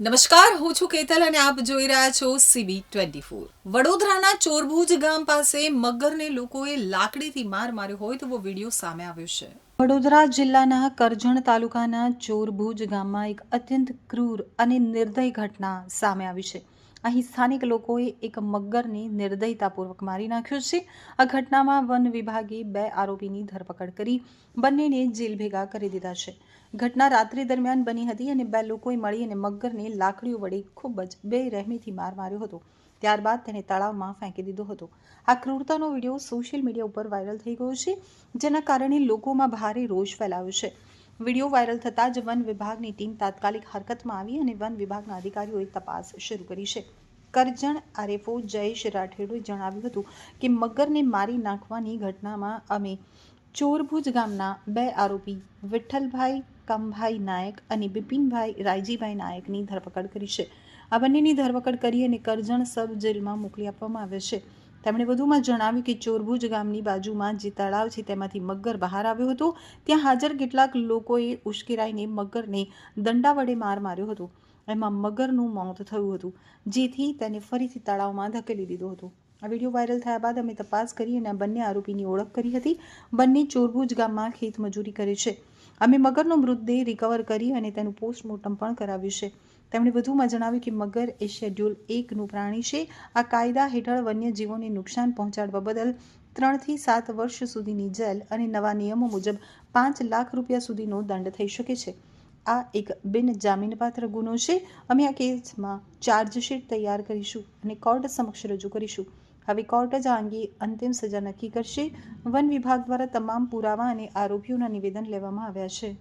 નમસ્કાર, હું છું કેતલ અને આપ જોઈ રહ્યા છો સીબી ટ્વેન્ટી ફોર વડોદરાના ચોરભુજ ગામ પાસે મગરને લોકોએ લાકડીથી માર માર્યો હોય તેવો વીડિયો સામે આવ્યો છે. વડોદરા જિલ્લાના કરજણ તાલુકાના ચોરભુજ ગામમાં એક અત્યંત ક્રૂર અને નિર્દય ઘટના સામે આવી છે. અહીં સ્થાનિક લોકોએ એક મગરને નિર્દયતાપૂર્વક મારી નાખ્યો છે. આ ઘટનામાં વન વિભાગે બે આરોપીની ધરપકડ કરી, બંનેને જેલ ભેગા કરી દીધા છે. ઘટના રાત્રિ દરમિયાન બની હતી અને બે લોકોએ મળી અને મગરને લાકડીઓ વડે ખૂબ જ બેરહેમીથી માર માર્યો હતો. ત્યારબાદ તેને તળાવમાં ફેંકી દીધો હતો. આ ક્રૂરતાનો વીડિયો સોશિયલ મીડિયા ઉપર વાયરલ થઈ ગયો છે, જેના કારણે લોકોમાં ભારે રોષ ફેલાયો છે. વીડિયો વાયરલ થતાં જ વન વિભાગની ટીમ તાત્કાલિક હરકતમાં આવી અને વન વિભાગના અધિકારીઓએ તપાસ શરૂ કરી છે. કરજણ આરએફઓ જયેશ રાઠેડોએ જણાવ્યું હતું કે, મગરને મારી નાખવાની ઘટનામાં અમે ચોરભુજ ગામના બે આરોપી વિઠ્ઠલભાઈ કમભાઈ નાયક અને બિપિનભાઈ રાયજીભાઈ નાયકની ધરપકડ કરી છે. આ બંનેની ધરપકડ કરી અને કરજણ સબ જેલમાં મોકલી આપવામાં આવે છે. તેમણે વધુમાં જણાવ્યું કે ચોરભુજ ગામની બાજુમાં જે તળાવ છે તેમાંથી મગર બહાર આવ્યો હતો, ત્યાં હાજર કેટલાક લોકોએ ઉશ્કેરાઈને મગરને દંડા વડે માર માર્યો હતો. એમાં મગરનું મોત થયું હતું, જેથી તેને ફરીથી તળાવમાં ધકેલી દીધો હતો. આ વીડિયો વાયરલ થયા બાદ અમે તપાસ કરી અને આ બંને આરોપીની ઓળખ કરી હતી. બંને ચોરભુજ ગામમાં ખેત મજૂરી કરે છે. અમે મગરનો મૃતદેહ રિકવર કરી અને તેનું પોસ્ટમોર્ટમ પણ કરાવ્યું છે. તેમણે વધુમાં જણાવ્યું કે મગર એ શેડ્યુલ એકનું પ્રાણી છે. આ કાયદા હેઠળ વન્યજીવોને નુકસાન પહોંચાડવા બદલ ત્રણથી સાત વર્ષ સુધીની જેલ અને નવા નિયમો મુજબ પાંચ લાખ રૂપિયા સુધીનો દંડ થઈ શકે છે. આ એક બિન જામીનપાત્ર ગુનો છે. અમે આ કેસમાં ચાર્જશીટ તૈયાર કરીશું અને કોર્ટ સમક્ષ રજૂ કરીશું. હવે કોર્ટ જ આ અંગે અંતિમ સજા નક્કી કરશે. વન વિભાગ દ્વારા તમામ પુરાવા અને આરોપીઓના નિવેદન લેવામાં આવ્યા છે.